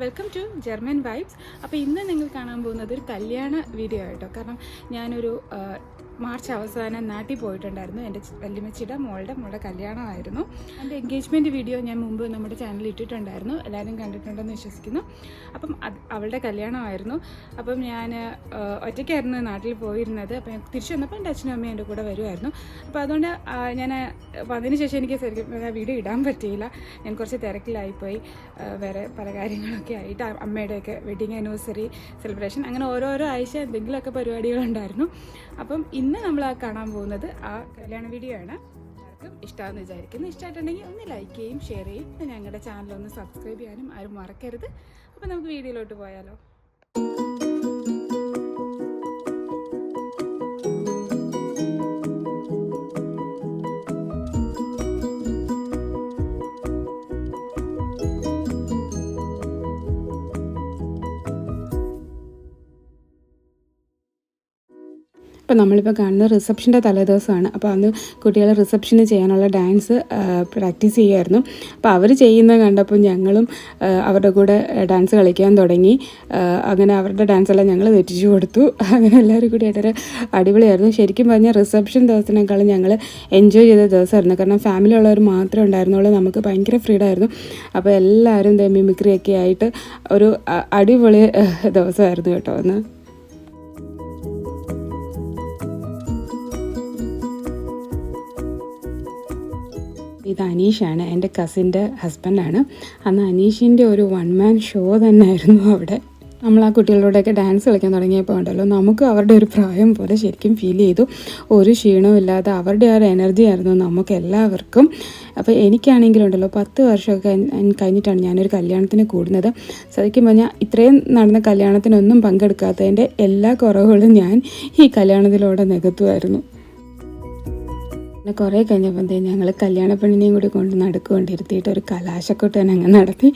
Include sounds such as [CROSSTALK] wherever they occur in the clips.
Welcome to German vibes അപ്പോൾ ഇന്ന് നിങ്ങൾ കാണാൻ പോകുന്നത് ഒരു കല്യാണ വീഡിയോ ആയിട്ടോ. കാരണം ഞാനൊരു മാർച്ച് അവസാനം നാട്ടിൽ പോയിട്ടുണ്ടായിരുന്നു. എന്റെ വല്യമ്മച്ചിയുടെ മോളുടെ മോളുടെ കല്യാണമായിരുന്നു. എന്റെ എൻഗേജ്മെന്റ് വീഡിയോ ഞാൻ മുമ്പ് നമ്മുടെ ചാനലിൽ ഇട്ടിട്ടുണ്ടായിരുന്നു. എല്ലാവരും കണ്ടിട്ടുണ്ടെന്ന് വിശ്വസിക്കുന്നു. അപ്പം അവളുടെ കല്യാണമായിരുന്നു. അപ്പം ഞാൻ ഒറ്റയ്ക്കായിരുന്നു നാട്ടിൽ പോയിരുന്നത്. അപ്പം തിരിച്ചു വന്നപ്പോൾ എന്റെ അച്ഛനും അമ്മയും എന്റെ കൂടെ വരുമായിരുന്നു. അപ്പോൾ അതുകൊണ്ട് ഞാൻ വന്നതിന് ശേഷം എനിക്ക് ശരിക്കും വീഡിയോ ഇടാൻ പറ്റിയില്ല. ഞാൻ കുറച്ച് തിരക്കിലായിപ്പോയി. വേറെ പല കാര്യങ്ങളൊക്കെ ആയിട്ട് അമ്മയുടെയൊക്കെ വെഡിങ് ആനിവേഴ്സറി സെലിബ്രേഷൻ അങ്ങനെ ഓരോരോ ആഴ്ച എന്തെങ്കിലുമൊക്കെ പരിപാടികളുണ്ടായിരുന്നു. അപ്പം ഇന്ന് നമ്മൾ ആ കാണാൻ പോകുന്നത് ആ കല്യാണ വീഡിയോ ആണ്. എല്ലാവർക്കും ഇഷ്ടമാണെന്ന് വിചാരിക്കുന്നു. ഇഷ്ടമായിട്ടുണ്ടെങ്കിൽ ഒന്ന് ലൈക്ക് ചെയ്യും ഷെയർ ചെയ്യും. ഞങ്ങളുടെ ചാനൽ ഒന്ന് സബ്സ്ക്രൈബ് ചെയ്യാനും ആരും മറക്കരുത്. അപ്പം നമുക്ക് വീഡിയോയിലോട്ട് പോയാലോ. അപ്പോൾ നമ്മളിപ്പോൾ കാണുന്നത് റിസപ്ഷന്റെ തലേദിവസമാണ്. അപ്പോൾ അന്ന് കുട്ടികൾ റിസപ്ഷന് ചെയ്യാനുള്ള ഡാൻസ് പ്രാക്ടീസ് ചെയ്യുമായിരുന്നു. അപ്പോൾ അവർ ചെയ്യുന്നത് കണ്ടപ്പോൾ ഞങ്ങളും അവരുടെ കൂടെ ഡാൻസ് കളിക്കാൻ തുടങ്ങി. അങ്ങനെ അവരുടെ ഡാൻസ് എല്ലാം ഞങ്ങൾ തെറ്റിച്ചു കൊടുത്തു. [LAUGHS] അങ്ങനെ എല്ലാവരും കൂടി ആയിട്ടൊരു അടിപൊളിയായിരുന്നു. ശരിക്കും പറഞ്ഞാൽ റിസപ്ഷൻ ദിവസത്തിനേക്കാളും ഞങ്ങൾ എൻജോയ് ചെയ്ത ദിവസമായിരുന്നു. കാരണം ഫാമിലി ഉള്ളവർ മാത്രമേ ഉണ്ടായിരുന്നുള്ളൂ. നമുക്ക് ഭയങ്കര ഫ്രീഡം ആയിരുന്നു. അപ്പോൾ എല്ലാവരും ദേ മിമിക്രി ഒക്കെ ആയിട്ട് ഒരു അടിപൊളി ദിവസമായിരുന്നു കേട്ടോ അന്ന്. ഇത് അനീഷാണ്. എന്റെ കസിന്റെ ഹസ്ബൻഡാണ് അന്ന് അനീഷിന്റെ ഒരു വൺ മാൻ ഷോ തന്നെ ആയിരുന്നു അവിടെ. നമ്മൾ ആ കുട്ടികളോടൊക്കെ ഡാൻസ് കളിക്കാൻ തുടങ്ങിയപ്പോൾ ഉണ്ടല്ലോ നമുക്ക് അവരുടെ ഒരു പ്രായം പോലെ ശരിക്കും ഫീൽ ചെയ്തു. ഒരു ക്ഷീണവും ഇല്ലാതെ അവരുടെ ആ ഒരു എനർജി ആയിരുന്നു നമുക്ക് എല്ലാവർക്കും. അപ്പോൾ എനിക്കാണെങ്കിലും ഉണ്ടല്ലോ പത്ത് വർഷമൊക്കെ കഴിഞ്ഞ് കഴിഞ്ഞിട്ടാണ് ഞാനൊരു കല്യാണത്തിന് കൂടുന്നത്. സത്യം പറഞ്ഞാൽ ഇത്രയും നടന്ന കല്യാണത്തിനൊന്നും പങ്കെടുക്കാത്തതിന്റെ എല്ലാ കുറവുകളും ഞാൻ ഈ കല്യാണത്തിലൂടെ നികത്തുമായിരുന്നു. പിന്നെ കുറേ കഴിഞ്ഞപ്പോഴത്തേക്കും ഞങ്ങൾ കല്യാണ പെണ്ണിനെയും കൂടി കൊണ്ട് നടുക്കൊണ്ടിരുത്തിയിട്ട് ഒരു കലാശക്കൊട്ടൻ അങ്ങ് നടത്തി.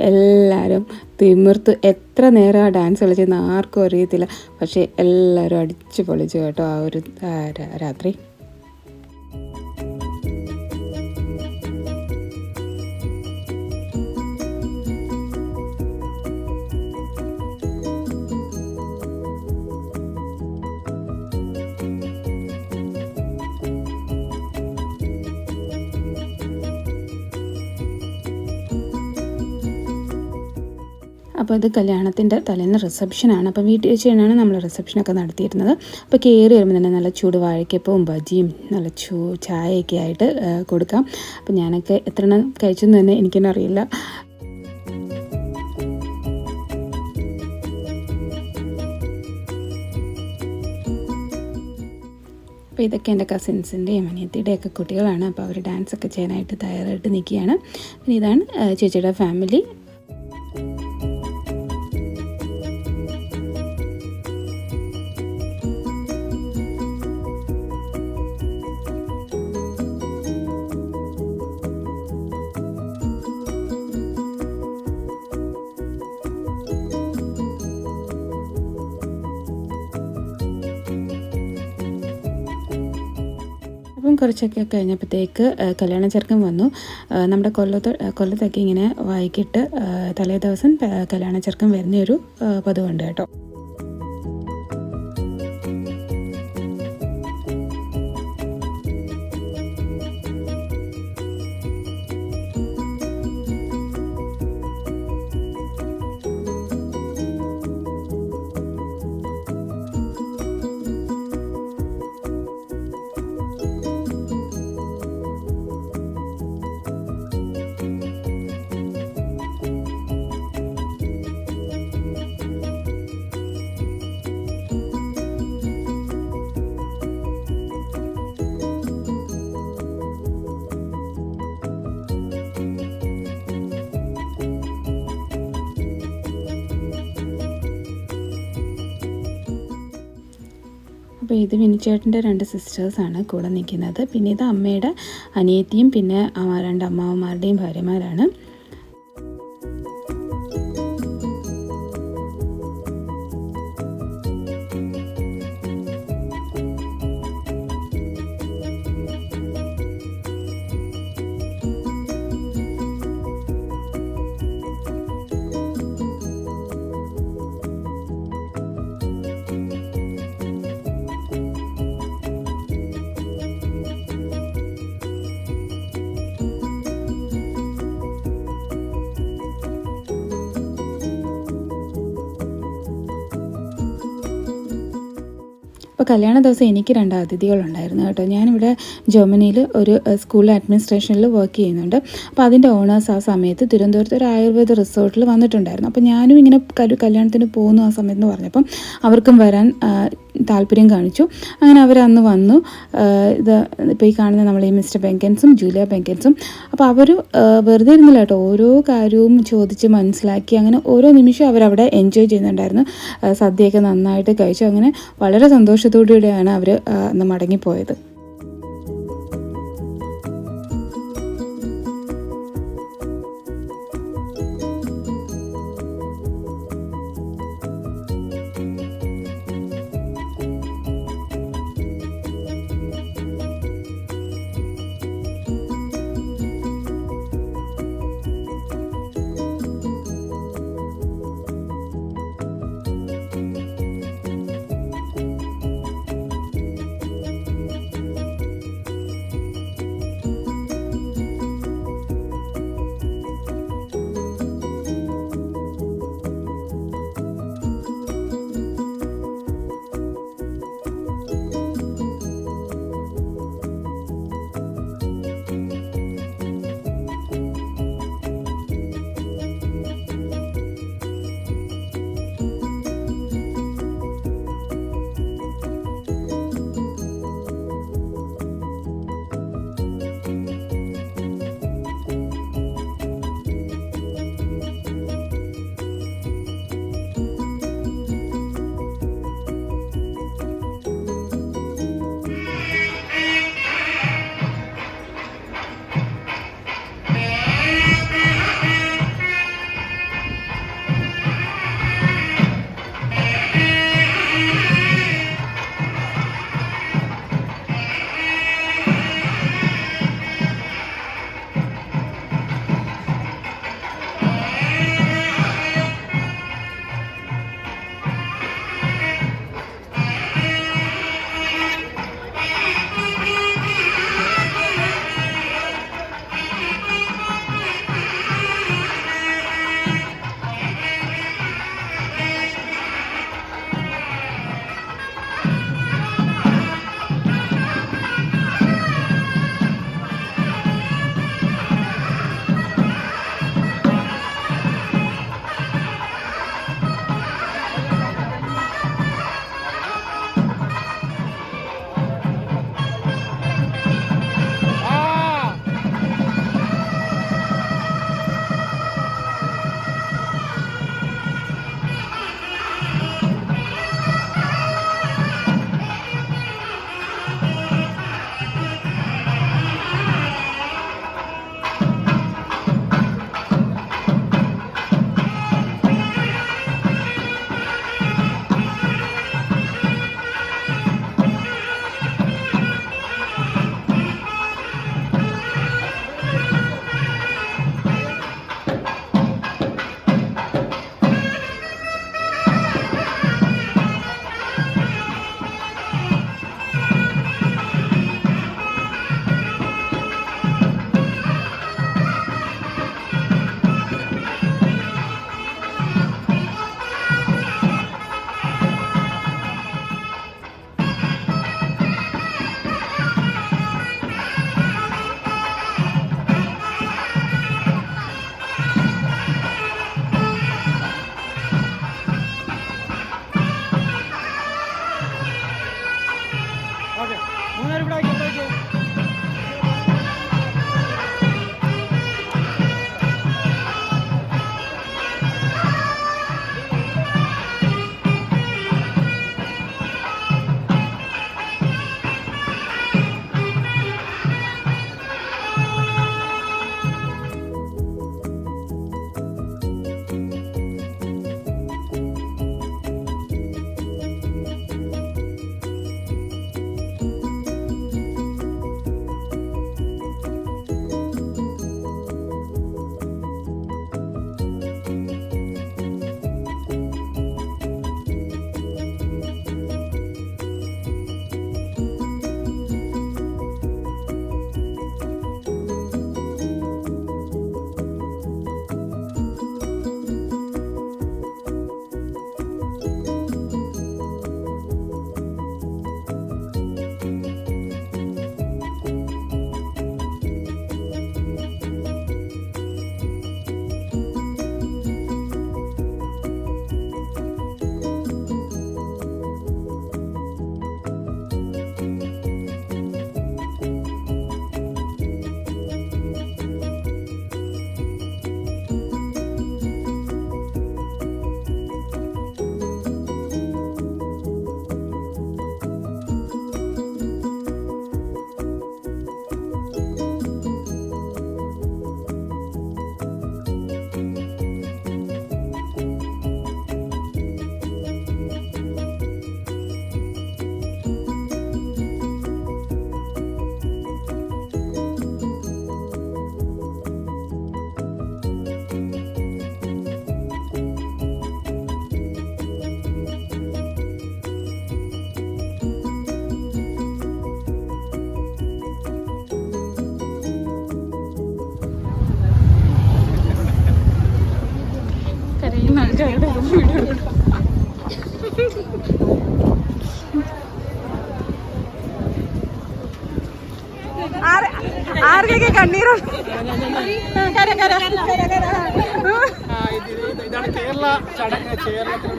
എല്ലാവരും തിമിർത്ത് എത്ര നേരം ആ ഡാൻസ് കളിച്ചെന്ന് ആർക്കും അറിയത്തില്ല. പക്ഷേ എല്ലാവരും അടിച്ചു പൊളിച്ചു കേട്ടോ ആ ഒരു രാത്രി. അപ്പോൾ ഇത് കല്യാണത്തിന്റെ തലേന്ന് റിസപ്ഷനാണ്. അപ്പോൾ വീട്ടിൽ വെച്ച് തന്നെയാണ് നമ്മൾ റിസപ്ഷനൊക്കെ നടത്തിയിരുന്നത്. അപ്പോൾ കയറി വരുമ്പോൾ തന്നെ നല്ല ചൂട് വാഴയ്ക്കപ്പവും ബജിയും നല്ല ചൂ ചായയൊക്കെ ആയിട്ട് കൊടുക്കാം. അപ്പോൾ ഞാനൊക്കെ എത്ര എണ്ണം കഴിച്ചു എന്ന് തന്നെ എനിക്കെന്നെ അറിയില്ല. അപ്പോൾ ഇതൊക്കെ എന്റെ കസിൻസിന്റെയും അനിയത്തിയുടെയൊക്കെ കുട്ടികളാണ്. അപ്പോൾ അവർ ഡാൻസ് ഒക്കെ ചെയ്യാനായിട്ട് തയ്യാറായിട്ട് നിൽക്കുകയാണ്. പിന്നെ ഇതാണ് ചേച്ചിയുടെ ഫാമിലി. അപ്പം കുറച്ചൊക്കെ കഴിഞ്ഞപ്പോഴത്തേക്ക് കല്യാണ ചെറുക്കൻ വന്നു. നമ്മുടെ കൊല്ലത്ത് കൊല്ലത്തൊക്കെ ഇങ്ങനെ വൈകിട്ട് തലേ ദിവസം കല്യാണ വരുന്ന ആ, പതിവുണ്ട് കേട്ടോ. അപ്പോൾ ഇത് വിനിച്ചേട്ടന്റെ രണ്ട് സിസ്റ്റേഴ്സാണ് കൂടെ നിൽക്കുന്നത്. പിന്നെ ഇത് അമ്മയുടെ അനിയത്തിയും പിന്നെ രണ്ട് അമ്മാവന്മാരുടെയും ഭാര്യമാരാണ്. അപ്പോൾ കല്യാണ ദിവസം എനിക്ക് രണ്ട് അതിഥികളുണ്ടായിരുന്നു കേട്ടോ. ഞാനിവിടെ ജർമ്മനിയിൽ ഒരു സ്കൂൾ അഡ്മിനിസ്ട്രേഷനിൽ വർക്ക് ചെയ്യുന്നുണ്ട്. അപ്പോൾ അതിന്റെ ഓണേഴ്സ് ആ സമയത്ത് തിരുവനന്തപുരത്ത് ഒരു ആയുർവേദ റിസോർട്ടിൽ വന്നിട്ടുണ്ടായിരുന്നു. അപ്പോൾ ഞാനും ഇങ്ങനെ കല്യാണത്തിന് പോകുന്നു ആ സമയത്ത് എന്ന് പറഞ്ഞപ്പം അവർക്കും വരാൻ താല്പര്യം കാണിച്ചു. അങ്ങനെ അവർ അന്ന് വന്നു ഇത് ഇപ്പോൾ ഈ കാണുന്ന നമ്മൾ ഈ മിസ്റ്റർ ബെങ്കൻസും ജൂലിയ ബെങ്കൻസും. അപ്പോൾ അവർ വെറുതെ ഇരുന്നില്ല കേട്ടോ. ഓരോ കാര്യവും ചോദിച്ച് മനസ്സിലാക്കി അങ്ങനെ ഓരോ നിമിഷവും അവരവിടെ എൻജോയ് ചെയ്യുന്നുണ്ടായിരുന്നു. സദ്യയൊക്കെ നന്നായിട്ട് കഴിച്ചു. അങ്ങനെ വളരെ സന്തോഷത്തോടുകൂടിയാണ് അവർ അന്ന് മടങ്ങിപ്പോയത്.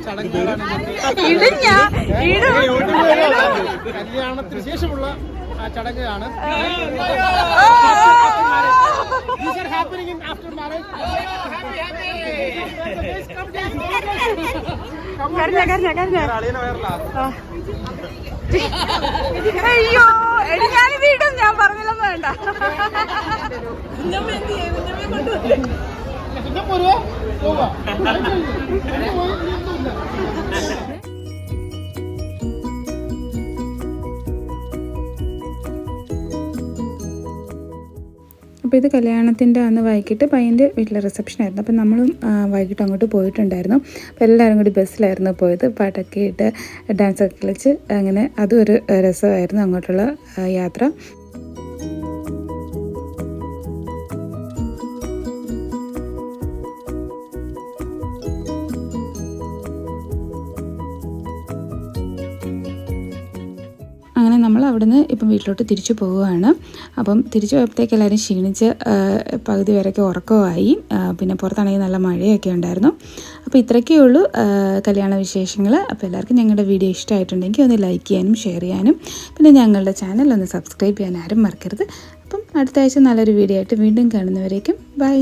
ചടങ്ങുകളാണ് ഇതൊക്കെ. ഇടിഞ്ഞ. കല്യാണത്തിന് ശേഷമുള്ള ചടങ്ങാണ് ഹാപ്പനിങ് ആഫ്റ്റർ happening കരഞ്ഞ കരഞ്ഞ കരഞ്ഞ. അയ്യോ എടി ഞാനിത് ഇടും ഞാൻ പറഞ്ഞില്ലെന്ന് വേണ്ട. പിന്നെ അപ്പോൾ ഇത് കല്യാണത്തിന്റെ അന്ന് വൈകിട്ട് പയ്യന്റെ വീട്ടിലെ റിസപ്ഷൻ ആയിരുന്നു. അപ്പോൾ നമ്മളും വൈകിട്ട് അങ്ങോട്ട് പോയിട്ടുണ്ടായിരുന്നു. അപ്പോൾ എല്ലാവരും കൂടി ബസ്സിലായിരുന്നു പോയത്. പാട്ടൊക്കെ ഇട്ട് ഡാൻസൊക്കെ കളിച്ച് അങ്ങനെ അതും ഒരു രസമായിരുന്നു അങ്ങോട്ടുള്ള യാത്ര. അങ്ങനെ നമ്മൾ അവിടുന്ന് ഇപ്പം വീട്ടിലോട്ട് തിരിച്ചു പോവുകയാണ്. അപ്പം തിരിച്ചു പോയപ്പോഴത്തേക്ക് എല്ലാവരും ക്ഷീണിച്ച് പകുതി വരെയൊക്കെ ഉറക്കമായി പിന്നെ പുറത്താണെങ്കിൽ നല്ല മഴയൊക്കെ ഉണ്ടായിരുന്നു. അപ്പോൾ ഇത്രയൊക്കെ ഉള്ളൂ കല്യാണ വിശേഷങ്ങൾ. അപ്പോൾ എല്ലാവർക്കും ഞങ്ങളുടെ വീഡിയോ ഇഷ്ടമായിട്ടുണ്ടെങ്കിൽ ഒന്ന് ലൈക്ക് ചെയ്യാനും ഷെയർ ചെയ്യാനും. പിന്നെ ഞങ്ങളുടെ ചാനൽ ഒന്ന് സബ്സ്ക്രൈബ് ചെയ്യാൻ ആരും മറക്കരുത്. അപ്പം അടുത്ത ആഴ്ച നല്ലൊരു വീഡിയോ ആയിട്ട് വീണ്ടും കാണുന്നവരേക്കും ബൈ.